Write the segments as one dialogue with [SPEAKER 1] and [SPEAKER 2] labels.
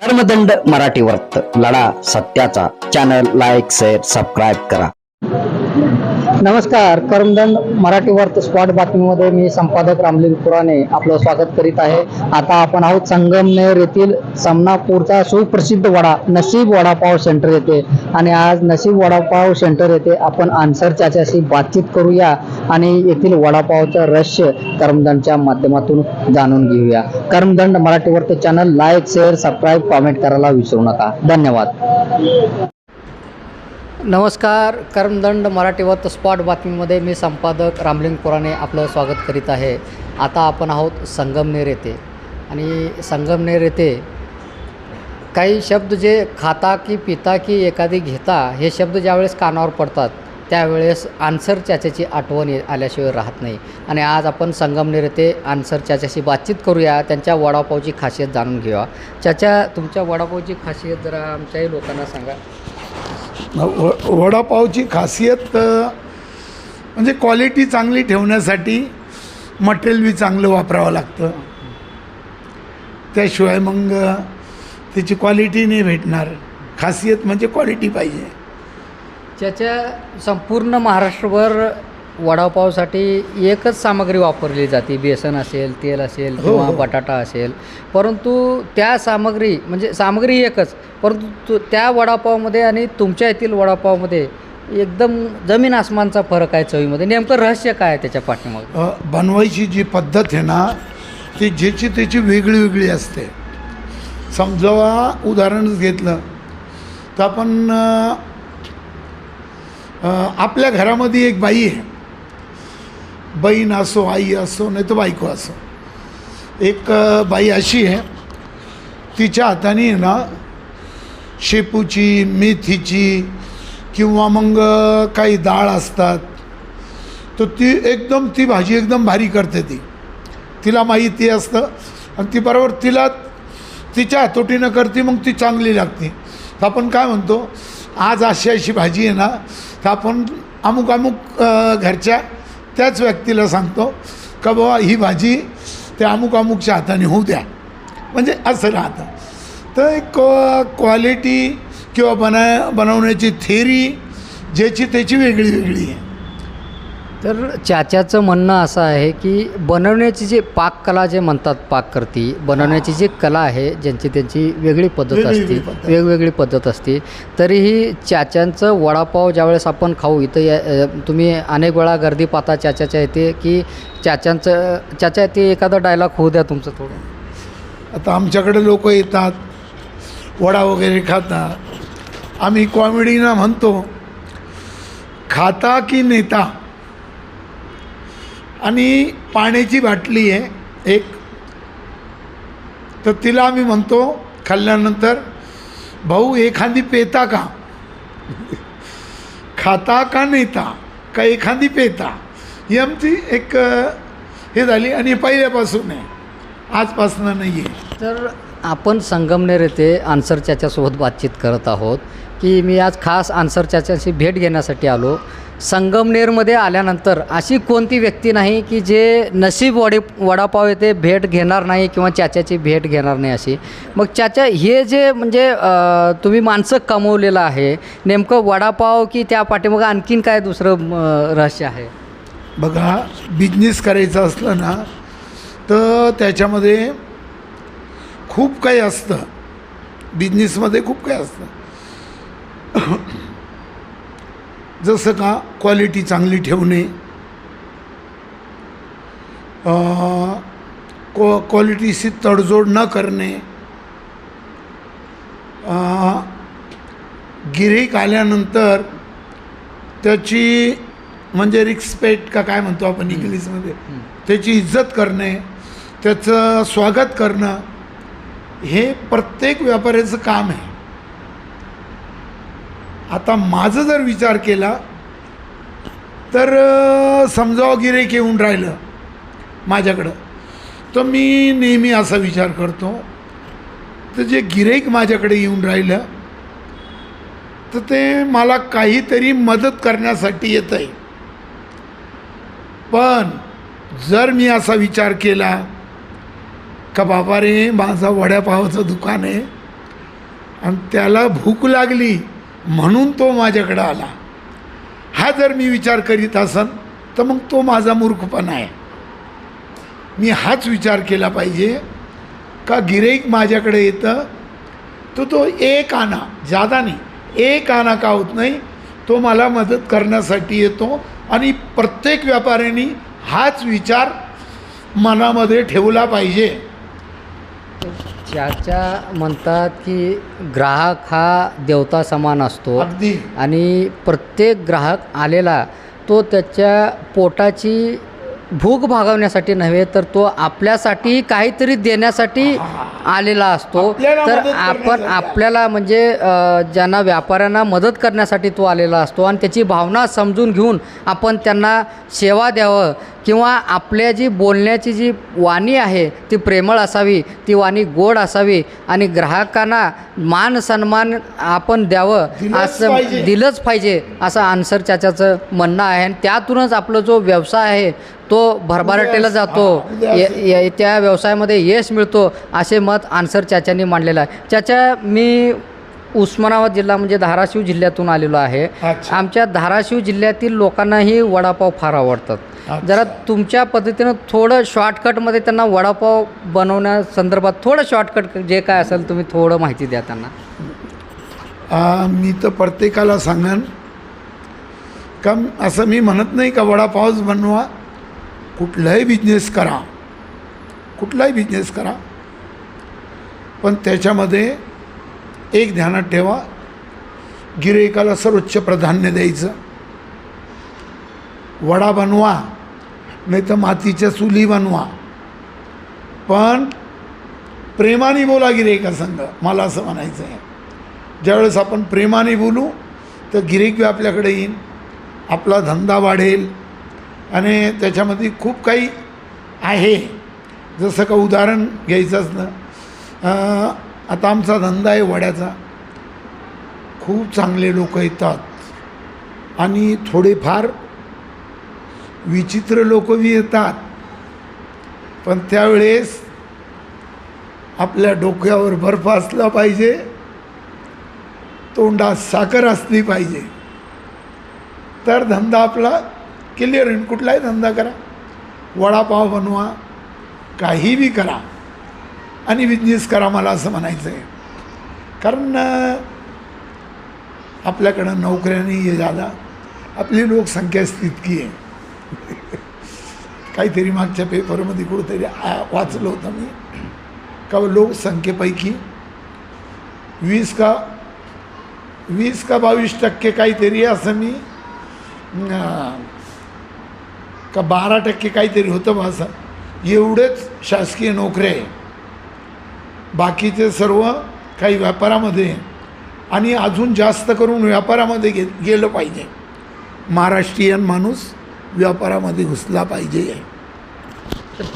[SPEAKER 1] कर्मदंड मराठी वर्त लढा सत्याचा. चॅनल लाईक शेअर सबस्क्राईब करा.
[SPEAKER 2] नमस्कार. कर्मदंड मराठी वर्त स्पॉट बातमीमध्ये मी संपादक रामलिंग पुराणे आपलं स्वागत करीत आहे. आता आपण आहोत संगमनेर येथील समनापूरचा सुप्रसिद्ध वडा नशीब वडापाव सेंटर येथे. आणि आज नशीब वडापाव सेंटर येथे आपण आन्सर चाच्याशी बातचीत करूया. आणि येथील वडापावचं रहस्य कर्मदंडच्या माध्यमातून जाणून घेऊया. कर्मदंड मराठी वर्त channel like share subscribe comment करायला विसरू नका. धन्यवाद. नमस्कार. कर्मदंड मराठीवत स्पॉट बातमीमध्ये मी संपादक रामलिंग पुराणे आपलं स्वागत करीत आहे. आता आपण आहोत संगमनेर येथे. आणि संगमनेर येथे काही शब्द जे खाता की पिता की एखादी घेता हे शब्द ज्यावेळेस कानावर पडतात त्यावेळेस आन्सर चाच्याची आठवण आल्याशिवाय राहत नाही. आणि आज आपण संगमनेर येथे आन्सर चाच्याशी बातचीत करूया. त्यांच्या वडापावची खासियत जाणून घेऊया. चाचा तुमच्या वडापावची खासियत जरा आमच्याही लोकांना सांगा.
[SPEAKER 3] व वडापावची खासियत म्हणजे क्वालिटी चांगली ठेवण्यासाठी मटेरियल बी चांगलं वापरावं लागतं. त्याशिवाय मग त्याची क्वालिटी नाही भेटणार. खासियत म्हणजे क्वालिटी पाहिजे.
[SPEAKER 2] त्याच्या संपूर्ण महाराष्ट्रभर वडापावसाठी एकच सामग्री वापरली जाते. बेसन असेल तेल असेल
[SPEAKER 3] हो,
[SPEAKER 2] किंवा
[SPEAKER 3] हो.
[SPEAKER 2] बटाटा असेल. परंतु त्या सामग्री म्हणजे सामग्री एकच. परंतु तु- त्या वडापावमध्ये आणि तुमच्या येथील वडापावमध्ये एकदम जमीन आसमानचा फरक आहे चवीमध्ये. नेमकं रहस्य काय आहे त्याच्या पाठीमागे?
[SPEAKER 3] अ, बनवायची जी पद्धत आहे ना ती ज्याची त्याची वेगळी वेगळी असते. समजा उदाहरणच घेतलं तर आपण अ, आपल्या घरामध्ये एक बाई आहे. बहीण असो आई असो नाही तर बायको असो. एक बाई अशी आहे. तिच्या हाताने ना शेपूची मेथीची किंवा मग काही डाळ असतात. तर ती एकदम ती भाजी एकदम भारी करते ती. तिला माहिती असतं. आणि ती बरोबर तिला तिच्या हातोटीनं करते मग ती चांगली लागते. आपण काय म्हणतो आज अशी अशी भाजी आहे ना तर आपण अमुक अमुक घरच्या त्याच व्यक्तीला सांगतो का बाबा ही भाजी त्या अमुक अमुकच्या हाताने होऊ द्या. म्हणजे असं राहतं. तर एक क्वालिटी किंवा बना बनवण्याची थेरी ज्याची त्याची वेगळी वेगळी आहे.
[SPEAKER 2] तर चाच्याचं म्हणणं असं आहे की बनवण्याची जी पाककला जे म्हणतात पाककृती बनवण्याची जी कला आहे ज्यांची त्यांची वेगळी पद्धत असते. वेगवेगळी पद्धत असते तरीही चाच्यांचं वडापाव ज्यावेळेस आपण खाऊ इथं या तुम्ही अनेक वेळा गर्दी पाहता चाच्याच्या येते की चाच्यांचं चाच्या येते एखादा डायलॉग होऊ द्या तुमचं थोडं.
[SPEAKER 3] आता आमच्याकडे लोक येतात वडा वगैरे खातात. आम्ही कॉमेडीनं म्हणतो खाता की नेता? आणि पाण्याची बाटली आहे एक. तर तिला आम्ही म्हणतो खाल्ल्यानंतर भाऊ एखादी पेता का खाता का नेता? का एखादी पेता? ही आमची एक हे झाली आणि पहिल्यापासून आहे. आजपासनं नाही आहे
[SPEAKER 2] तर आपण संगमनेर येथे आन्सर चाच्यासोबत बातचीत करत आहोत की मी आज खास आन्सर चाच्याशी भेट घेण्यासाठी आलो. संगमनेरमध्ये आल्यानंतर अशी कोणती व्यक्ती नाही की जे नशीब वडे वडापाव येथे भेट घेणार नाही किंवा चाच्याची भेट घेणार नाही अशी? मग चाचा हे जे म्हणजे तुम्ही माणसं कमवलेलं आहे नेमकं वडापाव की त्या पाठीमागं आणखीन काय दुसरं रहस्य आहे?
[SPEAKER 3] बघा बिझनेस करायचा असलं ना तर त्याच्यामध्ये खूप काही असतं. बिझनेसमध्ये खूप काही असतं. जसं का क्वालिटी चांगली ठेवणे. क्वा क्वालिटीशी तडजोड न करणे. गिऱ्हाईक आल्यानंतर त्याची म्हणजे रिस्पेक्ट का काय म्हणतो आपण इंग्लिशमध्ये? त्याची इज्जत करणे त्याचं स्वागत करणं हे प्रत्येक व्यापाऱ्याचं काम आहे. आता माझं जर विचार केला तर समजावं गिरेक येऊन राहिलं माझ्याकडं. तर मी नेहमी असा विचार करतो तर जे गिरेक माझ्याकडे येऊन राहिलं तर ते मला काहीतरी मदत करण्यासाठी येत आहे पण जर मी असा विचार केला का बाबा रे माझा वड्यापावाचं दुकान आहे आणि त्याला भूक लागली म्हणून तो माझ्याकडं आला. हा जर मी विचार करीत असन तर मग तो माझा मूर्खपणा आहे. मी हाच विचार केला पाहिजे का गिरेक माझ्याकडे येतं? तो तो एक आना जादा नाही एक आना का होत नाही? तो मला मदत करण्यासाठी येतो आणि प्रत्येक व्यापाऱ्यांनी हाच विचार मनामध्ये ठेवला पाहिजे.
[SPEAKER 2] चाचा म्हणतात की ग्राहक हा देवता समान असतो.
[SPEAKER 3] अगदी.
[SPEAKER 2] आणि प्रत्येक ग्राहक आलेला तो त्याच्या पोटाची भूक भागवण्यासाठी नव्हे तर तो आपल्यासाठी काहीतरी देण्यासाठी आलेला असतो. तर आपण. आपल्याला म्हणजे ज्यांना व्यापाऱ्यांना मदत करण्यासाठी तो आलेला असतो. आणि त्याची भावना समजून घेऊन आपण त्यांना सेवा द्यावं. किंवा आपल्या जी बोलण्याची जी वाणी आहे ती प्रेमळ असावी ती वाणी गोड असावी आणि ग्राहकांना मान सन्मान आपण द्यावं असं. दिलंच पाहिजे असं आन्सर चाच्याचं म्हणणं आहे. आणि त्यातूनच आपलं जो व्यवसाय आहे तो भरभराटीला जातो. त्या व्यवसायामध्ये यश मिळतो असे मत आन्सर चाच्यानी मांडलेलं आहे. चाचा मी उस्मानाबाद जिल्हा म्हणजे धाराशिव जिल्ह्यातून आलेलो आहे. आमच्या धाराशिव जिल्ह्यातील लोकांनाही वडापाव फार आवडतात. जरा तुमच्या पद्धतीनं थोडं शॉर्टकटमध्ये त्यांना वडापाव बनवण्यासंदर्भात थोडं शॉर्टकट जे काय असेल तुम्ही थोडं माहिती द्या त्यांना.
[SPEAKER 3] मी तर प्रत्येकाला सांगन का असं मी म्हणत नाही का वडापावच बनवा कुठलाही बिझनेस करा. कुठलाही बिझनेस करा. पण त्याच्यामध्ये एक ध्यानात ठेवा. गिरेकाला सर्वोच्च प्राधान्य द्यायचं. वडा बनवा नाही तर मातीच्या चुली बनवा. पण प्रेमाने बोला गिरेका संघ मला असं म्हणायचं आहे. ज्यावेळेस आपण प्रेमाने बोलू तर गिरेक आपल्याकडे येईन आपला धंदा वाढेल. आणि त्याच्यामध्ये खूप काही आहे. जसं का उदाहरण घ्यायचं असलं आता आमचा धंदा आहे वड्याचा. खूप चांगले लोक येतात. आणि थोडेफार विचित्र लोक बी येतात. पण त्यावेळेस आपल्या डोक्यावर बर्फ असला पाहिजे. तोंडात साखर असली पाहिजे. तर धंदा आपला क्लिअर होईल कुठलाही धंदा करा. वडापाव बनवा. काही बी करा. आणि बिझनेस करा मला असं म्हणायचं आहे कारण आपल्याकडं आपल्याकडं नोकऱ्याने आहे झाला. आपली लोकसंख्याच तितकी आहे. काहीतरी मागच्या पेपरमध्ये कुठंतरी वाचलं होतं मी. का लोकसंख्येपैकी वीस का वीस का बावीस टक्के काहीतरी असं मी का बारा टक्के काहीतरी होतं बा असं. एवढेच शासकीय नोकऱ्या आहे. बाकीचे सर्व काही व्यापारामध्ये आणि अजून जास्त करून व्यापारामध्ये गे गेलं पाहिजे. महाराष्ट्रीयन माणूस व्यापारामध्ये घुसला पाहिजे.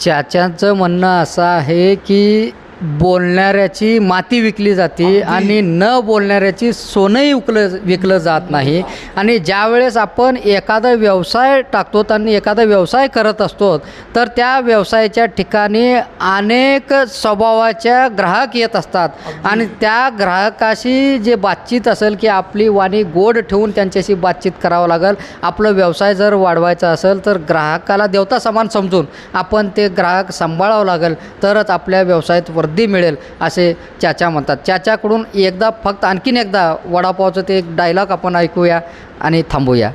[SPEAKER 2] चाच्यांचं म्हणणं असं आहे की बोलणाऱ्याची माती विकली जाते. आणि न बोलणाऱ्याची सोनंही विकलं विकलं जात नाही. आणि ज्यावेळेस आपण एखादा व्यवसाय टाकतो आणि एखादा व्यवसाय करत असतो तर त्या व्यवसायाच्या ठिकाणी अनेक स्वभावाच्या ग्राहक येत असतात. आणि त्या ग्राहकाशी जे बातचीत असेल की आपली वाणी गोड ठेवून त्यांच्याशी बातचीत करावं लागेल आपलं व्यवसाय जर वाढवायचा असेल तर ग्राहकाला देवता समान समजून आपण ते ग्राहक सांभाळावं लागेल तरच आपल्या व्यवसायात वृद्धी मिळेल असे चाचा म्हणतात. चाच्याकडून एकदा फक्त आणखीन एकदा वडापावचं ते एक डायलॉग आपण ऐकूया आणि थांबूया.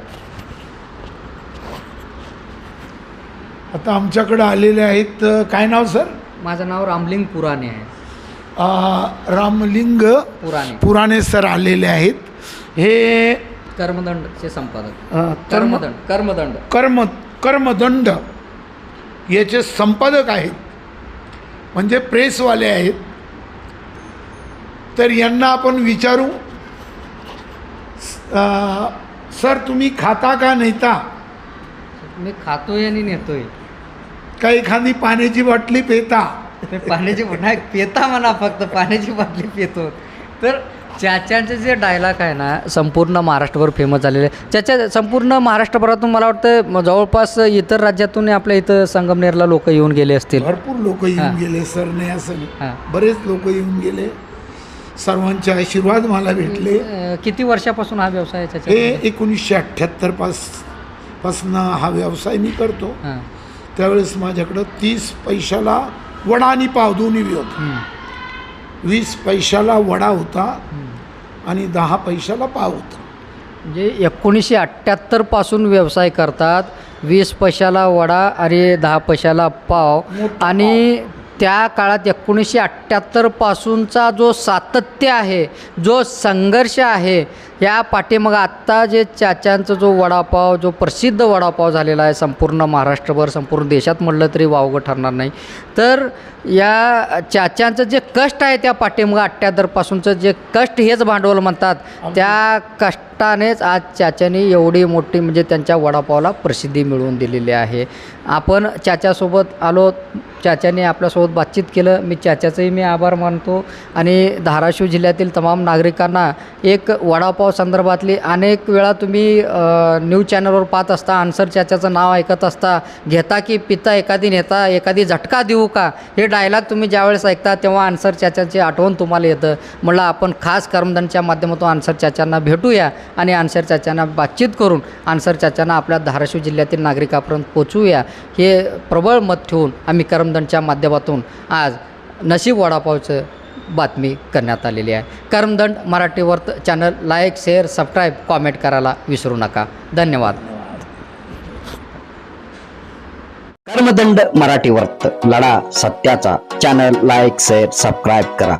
[SPEAKER 3] आता आमच्याकडं आलेले आहेत काय नाव सर?
[SPEAKER 2] माझं नाव रामलिंग पुराणे आहे.
[SPEAKER 3] रामलिंग
[SPEAKER 2] पुराणे.
[SPEAKER 3] पुराणे सर आलेले आहेत. हे
[SPEAKER 2] कर्मदंडचे संपादक. कर्मदंड कर्मदंड.
[SPEAKER 3] कर्म कर्मदंड याचे संपादक आहेत. म्हणजे प्रेसवाले आहेत. तर यांना आपण विचारू सर तुम्ही खाता का नेता?
[SPEAKER 2] मी खातोय आणि नेतोय.
[SPEAKER 3] का एखादी पाण्याची बाटली पेता?
[SPEAKER 2] पाण्याची नाही पेता म्हणा फक्त पाण्याची बाटली पितो. तर चाच्यांचे जे डायलॉग आहे ना संपूर्ण महाराष्ट्रभर फेमस झालेले. त्याच्या संपूर्ण महाराष्ट्रभरातून मला वाटतं जवळपास इतर राज्यातून आपल्या इथं संगमनेरला लोक येऊन गेले असतील.
[SPEAKER 3] भरपूर लोक येऊन. गेले सर नाही असं. बरेच लोक येऊन गेले. सर्वांचे आशीर्वाद मला भेटले.
[SPEAKER 2] किती वर्षापासून हा व्यवसाय
[SPEAKER 3] हे एकोणीसशे अठ्ठ्याहत्तर पास पासनं हा व्यवसाय मी करतो. त्यावेळेस माझ्याकडं तीस पैशाला वडा आणि पाव दोन्ही होता वीस पैशाला वडा होता. आणि दहा पैशाला पाव होता.
[SPEAKER 2] म्हणजे एकोणीसशे अठ्ठ्याहत्तरपासून व्यवसाय करतात. वीस पैशाला वडा आणि दहा पैशाला पाव. आणि त्या काळात एकोणीसशे अठ्ठ्याहत्तरपासूनचा जो सातत्य आहे जो संघर्ष आहे या पाठीमागं आत्ता जे चाच्यांचा जो वडापाव जो प्रसिद्ध वडापाव झालेला आहे संपूर्ण महाराष्ट्रभर संपूर्ण देशात म्हटलं तरी वावगं ठरणार नाही. तर या चाच्यांचं जे कष्ट आहे त्या पाठीमागं अठ्ठ्याहत्तरपासूनचं जे कष्ट हेच भांडवल म्हणतात त्या कष्टानेच आज चाच्याने एवढी मोठी म्हणजे त्यांच्या वडापावला प्रसिद्धी मिळवून दिलेली आहे. आपण चाच्यासोबत आलो चाच्याने आपल्यासोबत बातचीत केलं. मी चाच्याचंही मी आभार मानतो आणि धाराशिव जिल्ह्यातील तमाम नागरिकांना एक वडापाव संदर्भातली अनेक वेळा तुम्ही न्यूज चॅनलवर पाहत असता आन्सर चाच्याचं नाव ऐकत असता घेता की पिता एखादी नेता एखादी झटका देऊ का? हे डायलॉग तुम्ही ज्यावेळेस ऐकता तेव्हा आन्सर चाच्याची आठवण तुम्हाला येतं. म्हणलं आपण खास करमदानच्या माध्यमातून आन्सर चाच्यांना भेटूया आणि आन्सर चाच्यांना बातचीत करून आन्सर चाच्यांना आपल्या धाराशिव जिल्ह्यातील नागरिकापर्यंत पोचवूया हे प्रबळ मत ठेवून आम्ही कर्मदंडच्या माध्यमातून आज नशीब वडापावचं बातमी करण्यात आलेली आहे. कर्मदंड मराठी वर्त channel like share subscribe comment करायला विसरू नका. धन्यवाद.
[SPEAKER 1] कर्मदंड मराठी वर्त लढा सत्याचा. चॅनल लाईक शेअर सबस्क्राईब करा.